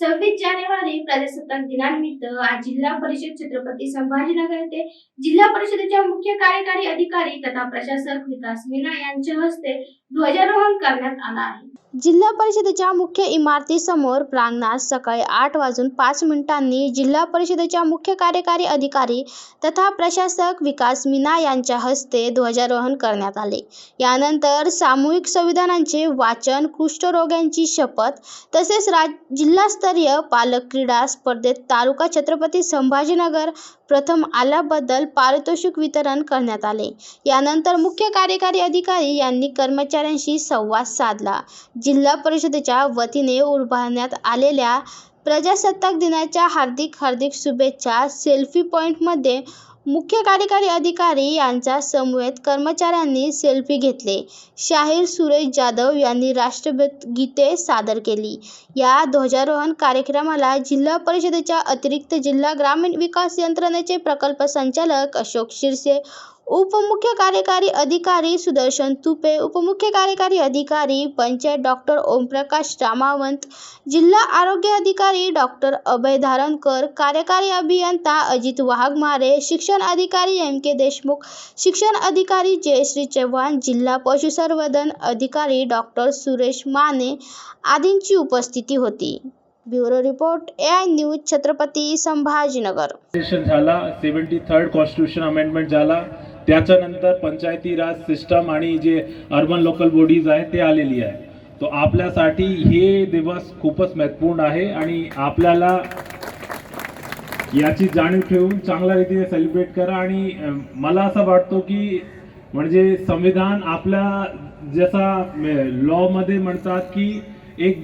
सव्वीस जानेवारी प्रजासत्ताक दिनानिमित्त आज जिल्हा परिषद छत्रपती संभाजीनगर येथे जिल्हा परिषदेच्या मुख्य कार्यकारी अधिकारी तथा प्रशासक विकास मीना यांच्या हस्ते ध्वजारोहण करण्यात आला आहे. जिल्हा परिषदेच्या मुख्य इमारतीसमोर प्रांगणात सकाळी आठ वाजून पाच मिनिटांनी जिल्हा परिषदेच्या मुख्य कार्यकारी अधिकारी तथा प्रशासक विकास मीना यांच्या हस्ते ध्वजारोहण करण्यात आले. यानंतर सामूहिक संविधानांचे वाचन कुष्ठरोग्यांची शपथ तसेच राज जिल्हास्तरीय पालक क्रीडा स्पर्धेत तालुका छत्रपती संभाजीनगर प्रथम आल्याबद्दल पारितोषिक वितरण करण्यात आले. यानंतर मुख्य कार्यकारी अधिकारी यांनी कर्मचाऱ्यांशी संवाद साधला. जिल्हा परिषदेच्या वतीने उभारण्यात आलेल्या प्रजासत्ताक दिनाच्या हार्दिक हार्दिक शुभेच्छा. सेल्फी पॉईंटमध्ये मुख्य कार्यकारी अधिकारी यांच्या समवेत कर्मचाऱ्यांनी सेल्फी घेतले. शाहीर सुरेश जाधव यांनी राष्ट्रगीते सादर केली. या ध्वजारोहण कार्यक्रमाला जिल्हा परिषदेच्या अतिरिक्त जिल्हा ग्रामीण विकास यंत्रणेचे प्रकल्प संचालक अशोक शिरसे उपमुख्य कार्यकारी अधिकारी सुदर्शन तुपे उपमुख्य कार्यकारी अधिकारी पंचायत डॉक्टर ओमप्रकाश रामावंत जिल्हा आरोग्य अधिकारी डॉक्टर अभय धारणकर कार्यकारी अभियंता अजित वाघमारे शिक्षण अधिकारी एम के देशमुख शिक्षण अधिकारी जयश्री चव्हाण जिल्हा पशुसंवर्धन अधिकारी डॉक्टर सुरेश माने आदींची उपस्थिती होती. Bureau report A I news Chhatrapati Sambhajinagar. झाला. सेवन्टी थर्ड कॉन्स्टिट्यूशन अमेंडमेंट झाला. त्याच्यानंतर पंचायती राज सिस्टम आणि जे अर्बन लोकल बॉडीज आहे ते आलेली आहे. तो आपल्यासाठी हे दिवस खूपच महत्त्वपूर्ण आहे आणि आपल्याला याची जाणीव ठेवून चांगल्या रीतीने सेलिब्रेट करा आणि मला असं वाटतो की म्हणजे संविधान आपल्या जसा लॉमध्ये म्हणतात की एक